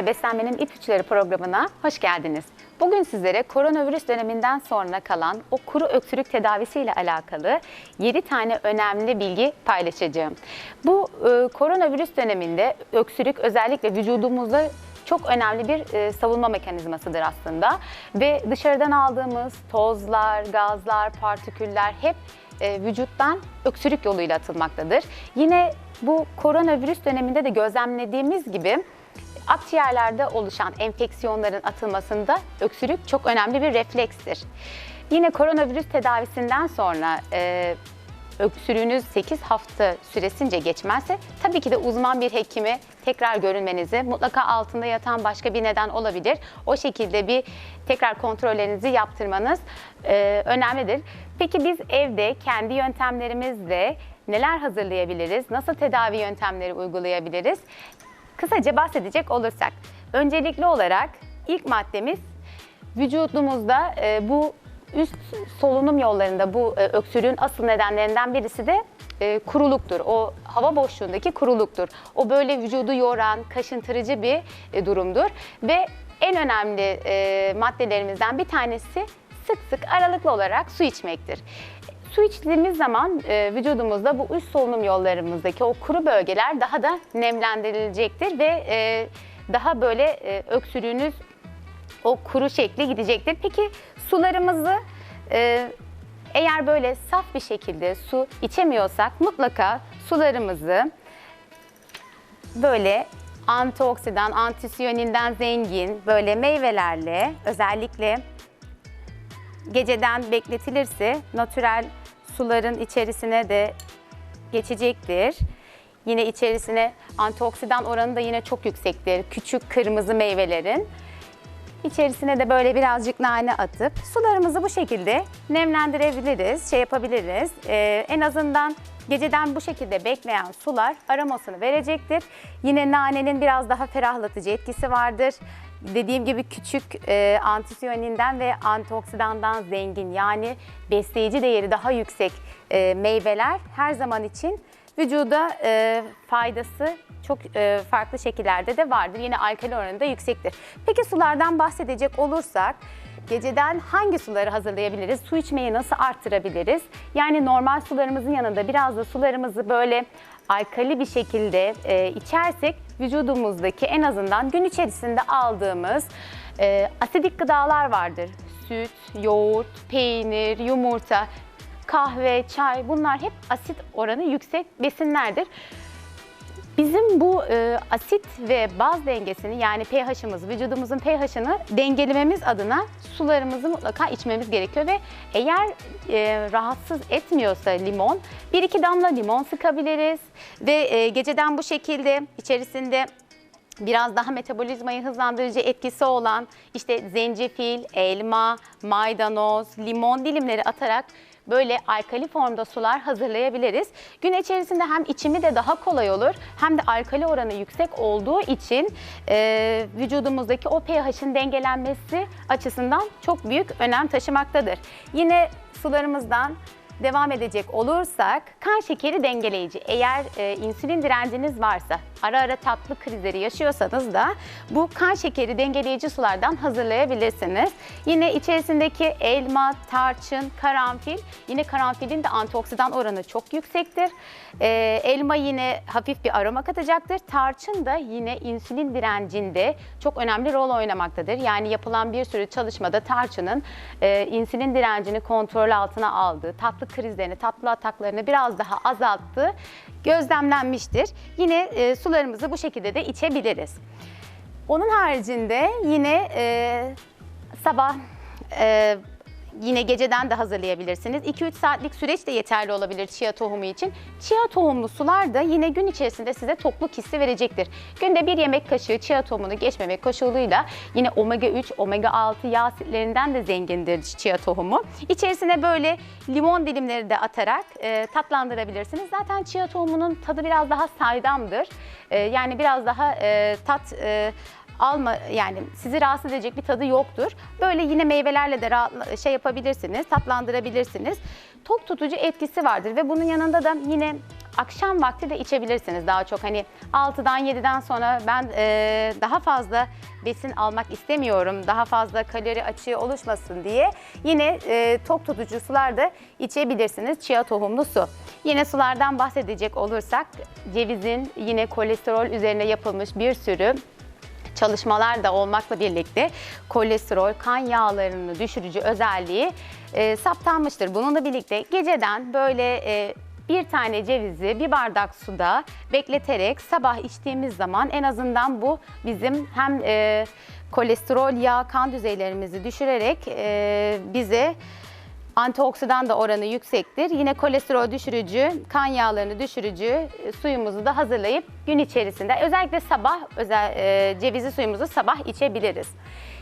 ile Beslenmenin İpuçları programına hoş geldiniz. Bugün sizlere koronavirüs döneminden sonra kalan o kuru öksürük tedavisiyle alakalı 7 tane önemli bilgi paylaşacağım. Bu e, koronavirüs döneminde öksürük özellikle vücudumuzda çok önemli bir e, savunma mekanizmasıdır aslında ve dışarıdan aldığımız tozlar, gazlar, partiküller hep e, vücuttan öksürük yoluyla atılmaktadır. Yine bu koronavirüs döneminde de gözlemlediğimiz gibi akciğerlerde oluşan enfeksiyonların atılmasında öksürük çok önemli bir reflekstir. Yine koronavirüs tedavisinden sonra e, öksürüğünüz 8 hafta süresince geçmezse tabii ki de uzman bir hekimi tekrar görünmenizi mutlaka altında yatan başka bir neden olabilir. O şekilde bir tekrar kontrollerinizi yaptırmanız e, önemlidir. Peki biz evde kendi yöntemlerimizle neler hazırlayabiliriz? Nasıl tedavi yöntemleri uygulayabiliriz? Kısaca bahsedecek olursak, öncelikli olarak ilk maddemiz vücudumuzda e, bu üst solunum yollarında bu e, öksürüğün asıl nedenlerinden birisi de e, kuruluktur. O hava boşluğundaki kuruluktur. O böyle vücudu yoran, kaşıntırıcı bir e, durumdur ve en önemli e, maddelerimizden bir tanesi sık sık aralıklı olarak su içmektir. Su içtiğimiz zaman e, vücudumuzda bu üst solunum yollarımızdaki o kuru bölgeler daha da nemlendirilecektir ve e, daha böyle e, öksürüğünüz o kuru şekli gidecektir. Peki sularımızı e, eğer böyle saf bir şekilde su içemiyorsak mutlaka sularımızı böyle antioksidan, antisiyoninden zengin böyle meyvelerle özellikle geceden bekletilirse natürel suların içerisine de geçecektir. Yine içerisine antioksidan oranı da yine çok yüksektir. Küçük kırmızı meyvelerin. İçerisine de böyle birazcık nane atıp sularımızı bu şekilde nemlendirebiliriz, şey yapabiliriz. Ee, en azından geceden bu şekilde bekleyen sular aromasını verecektir. Yine nanenin biraz daha ferahlatıcı etkisi vardır. Dediğim gibi küçük e, antisiyoninden ve antioksidandan zengin yani besleyici değeri daha yüksek e, meyveler her zaman için vücuda e, faydası çok e, farklı şekillerde de vardır. Yine alkali oranı da yüksektir. Peki sulardan bahsedecek olursak geceden hangi suları hazırlayabiliriz? Su içmeyi nasıl arttırabiliriz? Yani normal sularımızın yanında biraz da sularımızı böyle alkali bir şekilde e, içersek vücudumuzdaki en azından gün içerisinde aldığımız e, asidik gıdalar vardır. Süt, yoğurt, peynir, yumurta, kahve, çay bunlar hep asit oranı yüksek besinlerdir. Bizim bu e, asit ve baz dengesini yani pH'ımız, vücudumuzun pH'ını dengelememiz adına sularımızı mutlaka içmemiz gerekiyor ve eğer e, rahatsız etmiyorsa limon, bir iki damla limon sıkabiliriz ve e, geceden bu şekilde içerisinde biraz daha metabolizmayı hızlandırıcı etkisi olan işte zencefil, elma, maydanoz, limon dilimleri atarak böyle alkali formda sular hazırlayabiliriz. Gün içerisinde hem içimi de daha kolay olur hem de alkali oranı yüksek olduğu için e, vücudumuzdaki o pH'in dengelenmesi açısından çok büyük önem taşımaktadır. Yine sularımızdan devam edecek olursak kan şekeri dengeleyici. Eğer e, insülin direnciniz varsa, ara ara tatlı krizleri yaşıyorsanız da bu kan şekeri dengeleyici sulardan hazırlayabilirsiniz. Yine içerisindeki elma, tarçın, karanfil, yine karanfilin de antioksidan oranı çok yüksektir. E, elma yine hafif bir aroma katacaktır. Tarçın da yine insülin direncinde çok önemli rol oynamaktadır. Yani yapılan bir sürü çalışmada tarçının e, insülin direncini kontrol altına aldığı, tatlı krizlerini, tatlı ataklarını biraz daha azalttığı gözlemlenmiştir. Yine e, sularımızı bu şekilde de içebiliriz. Onun haricinde yine e, sabah e, yine geceden de hazırlayabilirsiniz. 2-3 saatlik süreç de yeterli olabilir chia tohumu için. Chia tohumlu sular da yine gün içerisinde size tokluk hissi verecektir. Günde bir yemek kaşığı chia tohumunu geçmemek koşuluyla yine omega 3, omega 6 yağ asitlerinden de zengindir chia tohumu. İçerisine böyle limon dilimleri de atarak e, tatlandırabilirsiniz. Zaten chia tohumunun tadı biraz daha saydamdır. E, yani biraz daha e, tat e, alma yani sizi rahatsız edecek bir tadı yoktur. Böyle yine meyvelerle de şey yapabilirsiniz, tatlandırabilirsiniz. Tok tutucu etkisi vardır ve bunun yanında da yine akşam vakti de içebilirsiniz daha çok. Hani 6'dan 7'den sonra ben e, daha fazla besin almak istemiyorum, daha fazla kalori açığı oluşmasın diye yine e, tok tutucu sular da içebilirsiniz. Chia tohumlu su. Yine sulardan bahsedecek olursak cevizin yine kolesterol üzerine yapılmış bir sürü çalışmalar da olmakla birlikte kolesterol, kan yağlarını düşürücü özelliği e, saptanmıştır. Bununla birlikte geceden böyle e, bir tane cevizi bir bardak suda bekleterek sabah içtiğimiz zaman en azından bu bizim hem e, kolesterol, yağ, kan düzeylerimizi düşürerek e, bize Antioksidan da oranı yüksektir. Yine kolesterol düşürücü, kan yağlarını düşürücü e, suyumuzu da hazırlayıp gün içerisinde özellikle sabah özel e, cevizli suyumuzu sabah içebiliriz.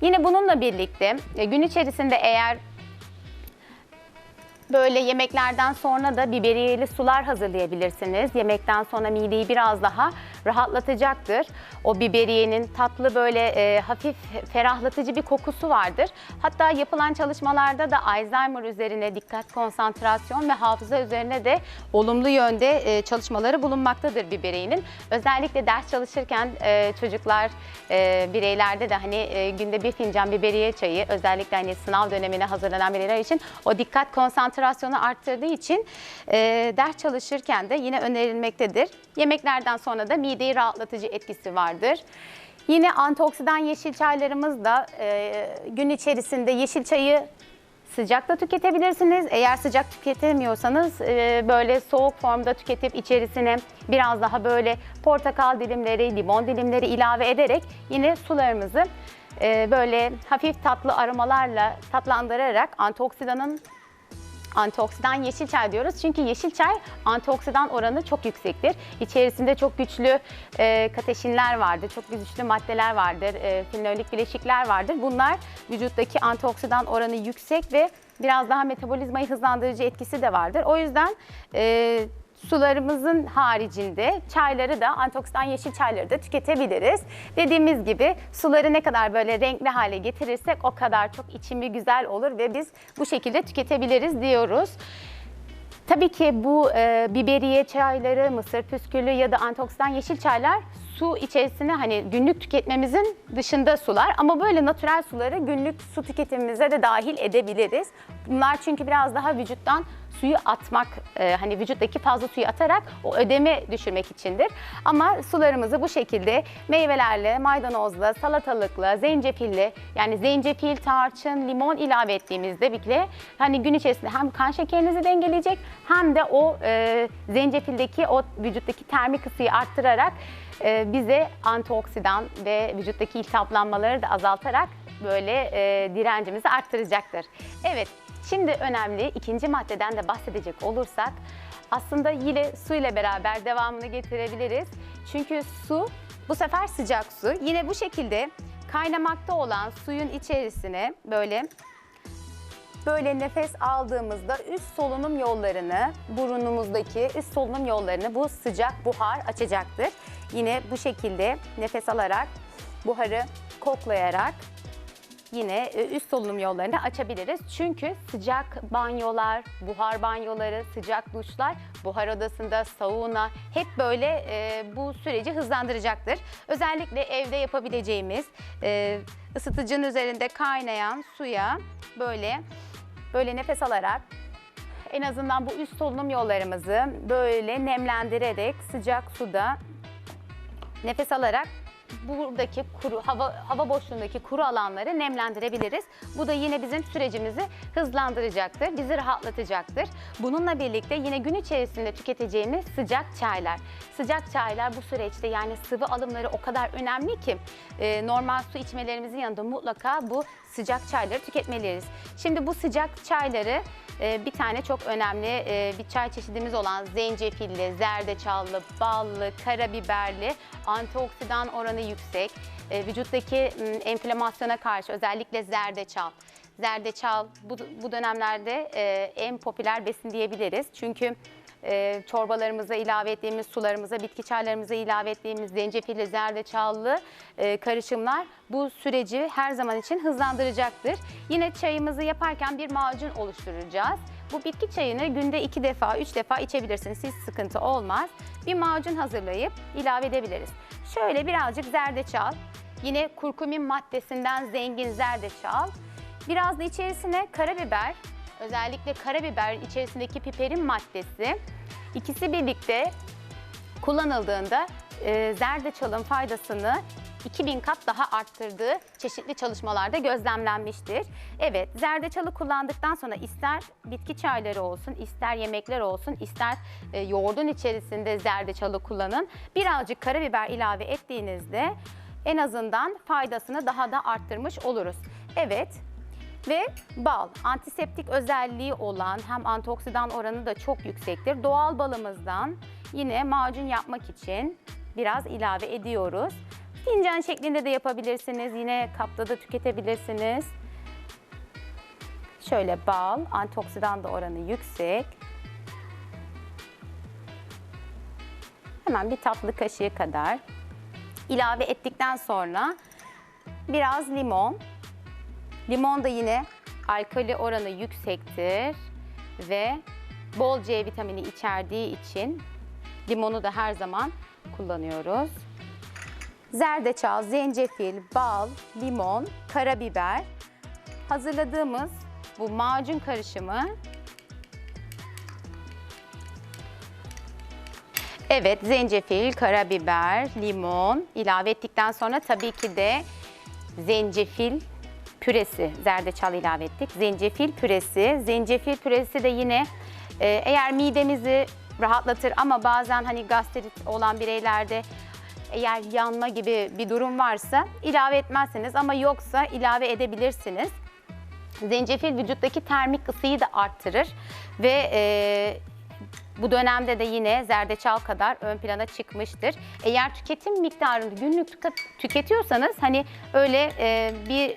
Yine bununla birlikte e, gün içerisinde eğer Böyle yemeklerden sonra da biberiyeli sular hazırlayabilirsiniz. Yemekten sonra mideyi biraz daha rahatlatacaktır. O biberiyenin tatlı böyle e, hafif ferahlatıcı bir kokusu vardır. Hatta yapılan çalışmalarda da Alzheimer üzerine dikkat, konsantrasyon ve hafıza üzerine de olumlu yönde e, çalışmaları bulunmaktadır biberiyenin. Özellikle ders çalışırken e, çocuklar, e, bireylerde de hani e, günde bir fincan biberiye çayı özellikle hani sınav dönemine hazırlanan bireyler için o dikkat konsantrasyonu arttırdığı için e, ders çalışırken de yine önerilmektedir. Yemeklerden sonra da mideyi rahatlatıcı etkisi vardır. Yine antioksidan yeşil çaylarımız da e, gün içerisinde yeşil çayı Sıcak da tüketebilirsiniz. Eğer sıcak tüketemiyorsanız e, böyle soğuk formda tüketip içerisine biraz daha böyle portakal dilimleri, limon dilimleri ilave ederek yine sularımızı e, böyle hafif tatlı aromalarla tatlandırarak antioksidanın antioksidan yeşil çay diyoruz. Çünkü yeşil çay antioksidan oranı çok yüksektir. İçerisinde çok güçlü e, kateşinler vardır, çok güçlü maddeler vardır, e, fenolik bileşikler vardır. Bunlar vücuttaki antioksidan oranı yüksek ve biraz daha metabolizmayı hızlandırıcı etkisi de vardır. O yüzden e, sularımızın haricinde çayları da antioksidan yeşil çayları da tüketebiliriz. Dediğimiz gibi suları ne kadar böyle renkli hale getirirsek o kadar çok içimi güzel olur ve biz bu şekilde tüketebiliriz diyoruz. Tabii ki bu e, biberiye çayları, mısır püskülü ya da antioksidan yeşil çaylar su içerisine hani günlük tüketmemizin dışında sular ama böyle natürel suları günlük su tüketimimize de dahil edebiliriz. Bunlar çünkü biraz daha vücuttan suyu atmak, e, hani vücuttaki fazla suyu atarak o ödemi düşürmek içindir. Ama sularımızı bu şekilde meyvelerle, maydanozla, salatalıkla, zencefille yani zencefil, tarçın, limon ilave ettiğimizde bile hani gün içerisinde hem kan şekerinizi dengeleyecek hem de o e, zencefildeki o vücuttaki termik ısıyı arttırarak bize antioksidan ve vücuttaki iltihaplanmaları da azaltarak böyle e, direncimizi arttıracaktır. Evet, şimdi önemli ikinci maddeden de bahsedecek olursak aslında yine su ile beraber devamını getirebiliriz. Çünkü su bu sefer sıcak su. Yine bu şekilde kaynamakta olan suyun içerisine böyle Böyle nefes aldığımızda üst solunum yollarını, burnumuzdaki üst solunum yollarını bu sıcak buhar açacaktır. Yine bu şekilde nefes alarak, buharı koklayarak yine e, üst solunum yollarını açabiliriz. Çünkü sıcak banyolar, buhar banyoları, sıcak duşlar, buhar odasında sauna hep böyle e, bu süreci hızlandıracaktır. Özellikle evde yapabileceğimiz e, ısıtıcının üzerinde kaynayan suya böyle böyle nefes alarak en azından bu üst solunum yollarımızı böyle nemlendirerek sıcak suda nefes alarak buradaki kuru hava hava boşluğundaki kuru alanları nemlendirebiliriz. Bu da yine bizim sürecimizi hızlandıracaktır, bizi rahatlatacaktır. Bununla birlikte yine gün içerisinde tüketeceğimiz sıcak çaylar. Sıcak çaylar bu süreçte yani sıvı alımları o kadar önemli ki e, normal su içmelerimizin yanında mutlaka bu sıcak çayları tüketmeliyiz. Şimdi bu sıcak çayları e, bir tane çok önemli e, bir çay çeşidimiz olan zencefilli, zerdeçallı, ballı, karabiberli, antioksidan oranı yüksek, e, vücuttaki m, enflamasyona karşı özellikle zerdeçal. Zerdeçal bu, bu dönemlerde e, en popüler besin diyebiliriz. Çünkü e, çorbalarımıza ilave ettiğimiz sularımıza, bitki çaylarımıza ilave ettiğimiz zencefilli, zerdeçallı e, karışımlar bu süreci her zaman için hızlandıracaktır. Yine çayımızı yaparken bir macun oluşturacağız. Bu bitki çayını günde iki defa, üç defa içebilirsiniz. Hiç sıkıntı olmaz. Bir macun hazırlayıp ilave edebiliriz. Şöyle birazcık zerdeçal, yine kurkumin maddesinden zengin zerdeçal. Biraz da içerisine karabiber, özellikle karabiber içerisindeki piperin maddesi. İkisi birlikte kullanıldığında e, zerdeçalın faydasını 2000 kat daha arttırdığı çeşitli çalışmalarda gözlemlenmiştir. Evet, zerdeçalı kullandıktan sonra ister bitki çayları olsun, ister yemekler olsun, ister e, yoğurdun içerisinde zerdeçalı kullanın. Birazcık karabiber ilave ettiğinizde en azından faydasını daha da arttırmış oluruz. Evet, ve bal, antiseptik özelliği olan hem antioksidan oranı da çok yüksektir. Doğal balımızdan yine macun yapmak için biraz ilave ediyoruz. Fincan şeklinde de yapabilirsiniz. Yine kapta da tüketebilirsiniz. Şöyle bal, antioksidan da oranı yüksek. Hemen bir tatlı kaşığı kadar ilave ettikten sonra biraz limon, Limon da yine alkali oranı yüksektir ve bol C vitamini içerdiği için limonu da her zaman kullanıyoruz. Zerdeçal, zencefil, bal, limon, karabiber. Hazırladığımız bu macun karışımı. Evet, zencefil, karabiber, limon ilave ettikten sonra tabii ki de zencefil püresi, zerdeçal ilave ettik. Zencefil püresi, zencefil püresi de yine e, eğer midemizi rahatlatır ama bazen hani gastrit olan bireylerde eğer yanma gibi bir durum varsa ilave etmezsiniz ama yoksa ilave edebilirsiniz. Zencefil vücuttaki termik ısıyı da arttırır ve e, bu dönemde de yine zerdeçal kadar ön plana çıkmıştır. Eğer tüketim miktarını günlük tüke- tüketiyorsanız hani öyle e, bir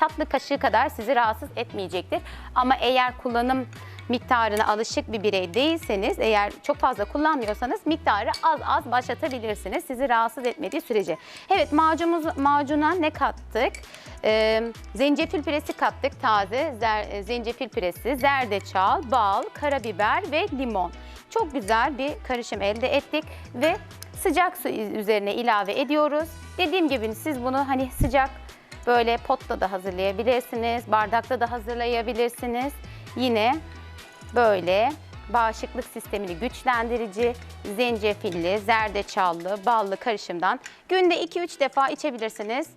tatlı kaşığı kadar sizi rahatsız etmeyecektir. Ama eğer kullanım miktarına alışık bir birey değilseniz, eğer çok fazla kullanmıyorsanız miktarı az az başlatabilirsiniz sizi rahatsız etmediği sürece. Evet macunumuz, macuna ne kattık? Ee, zencefil püresi kattık taze, zer, e, zencefil püresi, zerdeçal, bal, karabiber ve limon. Çok güzel bir karışım elde ettik ve sıcak su üzerine ilave ediyoruz. Dediğim gibi siz bunu hani sıcak Böyle potta da hazırlayabilirsiniz, bardakta da hazırlayabilirsiniz. Yine böyle bağışıklık sistemini güçlendirici, zencefilli, zerdeçallı, ballı karışımdan günde 2-3 defa içebilirsiniz.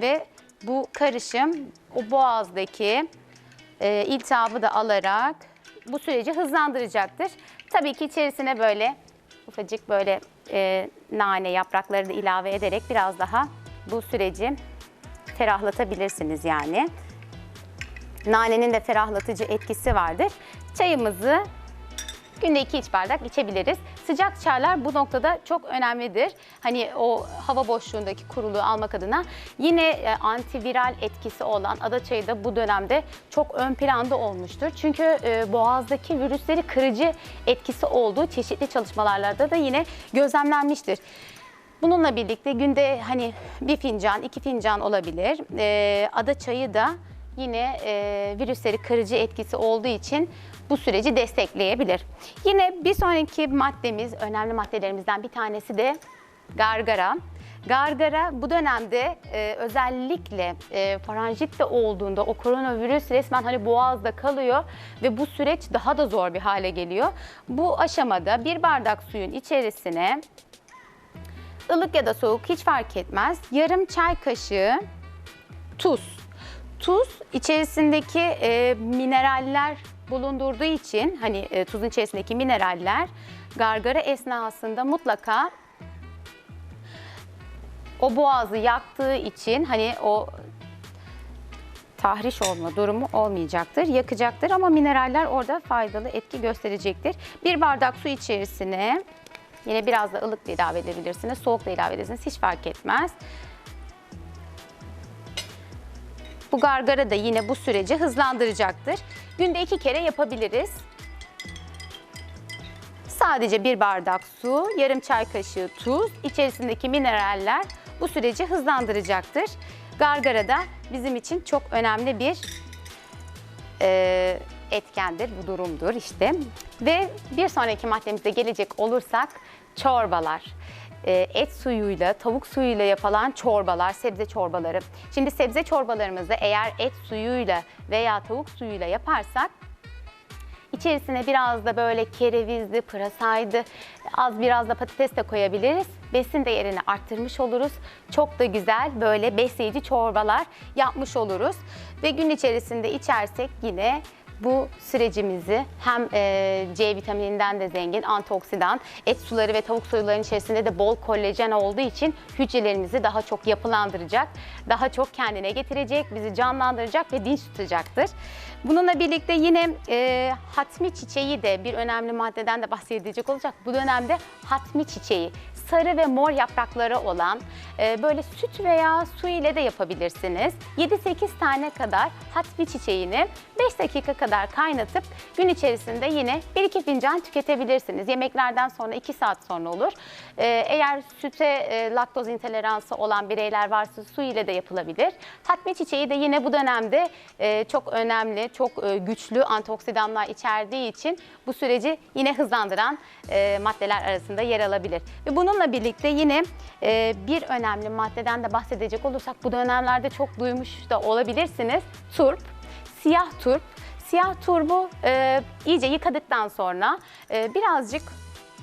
Ve bu karışım o boğazdaki e, iltihabı da alarak bu süreci hızlandıracaktır. Tabii ki içerisine böyle ufacık böyle e, nane yaprakları da ilave ederek biraz daha bu süreci ferahlatabilirsiniz yani. Nanenin de ferahlatıcı etkisi vardır. Çayımızı günde 2 iç bardak içebiliriz. Sıcak çaylar bu noktada çok önemlidir. Hani o hava boşluğundaki kuruluğu almak adına. Yine e, antiviral etkisi olan ada çayı da bu dönemde çok ön planda olmuştur. Çünkü e, boğazdaki virüsleri kırıcı etkisi olduğu çeşitli çalışmalarda da yine gözlemlenmiştir. Bununla birlikte günde hani bir fincan, iki fincan olabilir. Ee, ada çayı da yine e, virüsleri kırıcı etkisi olduğu için bu süreci destekleyebilir. Yine bir sonraki maddemiz, önemli maddelerimizden bir tanesi de gargara. Gargara bu dönemde e, özellikle e, faranjitte olduğunda o koronavirüs resmen hani boğazda kalıyor ve bu süreç daha da zor bir hale geliyor. Bu aşamada bir bardak suyun içerisine ılık ya da soğuk hiç fark etmez. Yarım çay kaşığı tuz. Tuz içerisindeki e, mineraller bulundurduğu için hani e, tuzun içerisindeki mineraller gargara esnasında mutlaka o boğazı yaktığı için hani o tahriş olma durumu olmayacaktır. Yakacaktır ama mineraller orada faydalı etki gösterecektir. Bir bardak su içerisine Yine biraz da ılık da ilave edebilirsiniz, soğuk da ilave edebilirsiniz. Hiç fark etmez. Bu gargara da yine bu süreci hızlandıracaktır. Günde iki kere yapabiliriz. Sadece bir bardak su, yarım çay kaşığı tuz, içerisindeki mineraller bu süreci hızlandıracaktır. Gargara da bizim için çok önemli bir e, etkendir, bu durumdur işte. Ve bir sonraki maddemize gelecek olursak çorbalar. Ee, Et suyuyla, tavuk suyuyla yapılan çorbalar, sebze çorbaları. Şimdi sebze çorbalarımızı eğer et suyuyla veya tavuk suyuyla yaparsak İçerisine biraz da böyle kerevizli, pırasaydı, az biraz da patates de koyabiliriz. Besin değerini arttırmış oluruz. Çok da güzel böyle besleyici çorbalar yapmış oluruz. Ve gün içerisinde içersek yine bu sürecimizi hem e, C vitamininden de zengin, antioksidan, et suları ve tavuk sularının içerisinde de bol kolajen olduğu için hücrelerimizi daha çok yapılandıracak, daha çok kendine getirecek, bizi canlandıracak ve dinç tutacaktır. Bununla birlikte yine e, hatmi çiçeği de bir önemli maddeden de bahsedecek olacak. Bu dönemde hatmi çiçeği sarı ve mor yaprakları olan e, böyle süt veya su ile de yapabilirsiniz. 7-8 tane kadar hatmi çiçeğini 5 dakika kadar kaynatıp gün içerisinde yine 1-2 fincan tüketebilirsiniz. Yemeklerden sonra 2 saat sonra olur. E, eğer süte e, laktoz intoleransı olan bireyler varsa su ile de yapılabilir. Hatmi çiçeği de yine bu dönemde e, çok önemli, çok e, güçlü antioksidanlar içerdiği için bu süreci yine hızlandıran e, maddeler arasında yer alabilir. Ve bununla birlikte yine e, bir önemli maddeden de bahsedecek olursak bu dönemlerde çok duymuş da olabilirsiniz. Turp, siyah turp. Siyah turbu e, iyice yıkadıktan sonra e, birazcık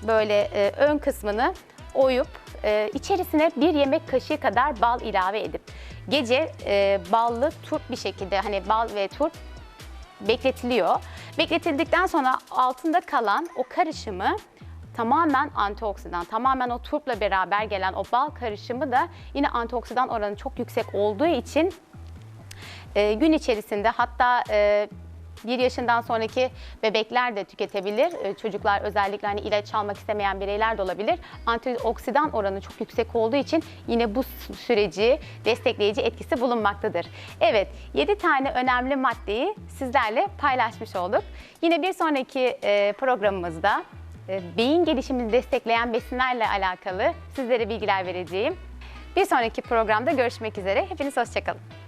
böyle e, ön kısmını oyup e, içerisine bir yemek kaşığı kadar bal ilave edip gece e, ballı turp bir şekilde hani bal ve turp bekletiliyor. Bekletildikten sonra altında kalan o karışımı tamamen antioksidan, tamamen o turpla beraber gelen o bal karışımı da yine antioksidan oranı çok yüksek olduğu için e, gün içerisinde hatta e, bir yaşından sonraki bebekler de tüketebilir. E, Çocuklar özellikle hani ilaç almak istemeyen bireyler de olabilir. Antioksidan oranı çok yüksek olduğu için yine bu süreci destekleyici etkisi bulunmaktadır. Evet, 7 tane önemli maddeyi sizlerle paylaşmış olduk. Yine bir sonraki e, programımızda beyin gelişimini destekleyen besinlerle alakalı sizlere bilgiler vereceğim. Bir sonraki programda görüşmek üzere. Hepiniz hoşçakalın.